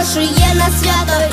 запрошує на свято.